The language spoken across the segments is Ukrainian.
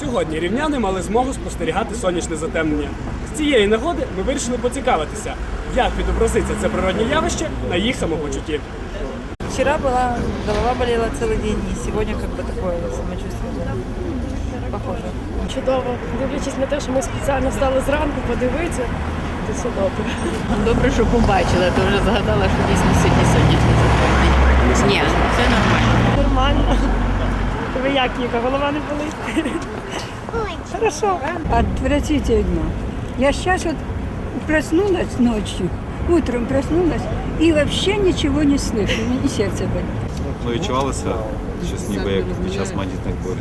Сьогодні рівняни мали змогу спостерігати сонячне затемнення. З цієї нагоди ми вирішили поцікавитися, як відобразиться це природнє явище на їх самопочутті. Вчера была, голова болела целый день, и сегодня как бы такое самочувствие было похоже. Чудово, дивлячись на те, що ми спеціально встали зранку подивитися, то все добре. Добре, що побачила, то вже згадала, що дійсно сьогодні сонячне затемнення. Ні, все нормально. Нормально. Як, Ніка, голова не болить? Хорошо. Отвратительно. Я сейчас вот проснулась ночью, утром проснулась и вообще ничего не слышу, и сердце болит. Ну, відчувалося щось ніби як під час магнітних бурь.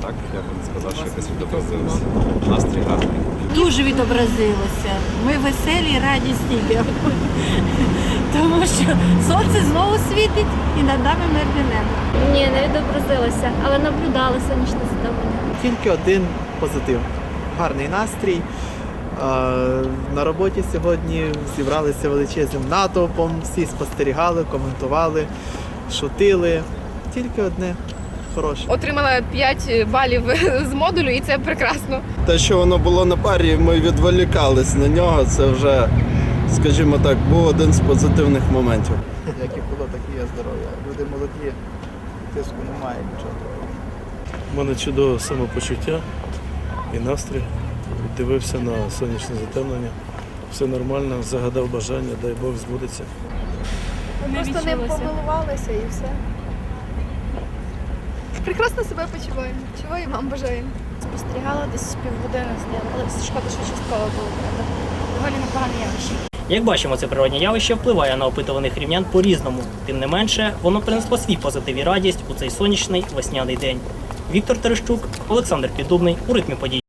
Так, я б не сказав, що якось відобразилося. Настрій гарний. дуже відобразилося. Ми веселі, радісні. Тому що сонце знову світить і над нами мирне небо. Ні, не відобразилося, але наблюдали сонячне затемнення. Тільки один позитив. Гарний настрій. На роботі сьогодні зібралися величезним натовпом, всі спостерігали, коментували, шутили. Тільки одне хороше. Отримала 5 балів з модулю, і це прекрасно. Те, що воно було на парі, ми відволікались на нього. Це вже, скажімо так, був один з позитивних моментів. Як і було, так і є здоров'я. Люди молоді, тиску немає нічого. У мене чудове самопочуття і настрій. Дивився на сонячне затемнення. Все нормально, загадав бажання, дай Бог збудеться. Просто ним помилувалися і все. Прекрасно себе почуваємо. Чого і вам бажаємо. Спостерігала десь півгодини з ним, але шкода, що частково було. Доволі непогане явище. Як бачимо, це природне явище впливає на опитуваних рівнян по-різному. Тим не менше, воно принесло свій позитив і радість у цей сонячний весняний день. Віктор Терещук, Олександр Підубний у ритмі подій.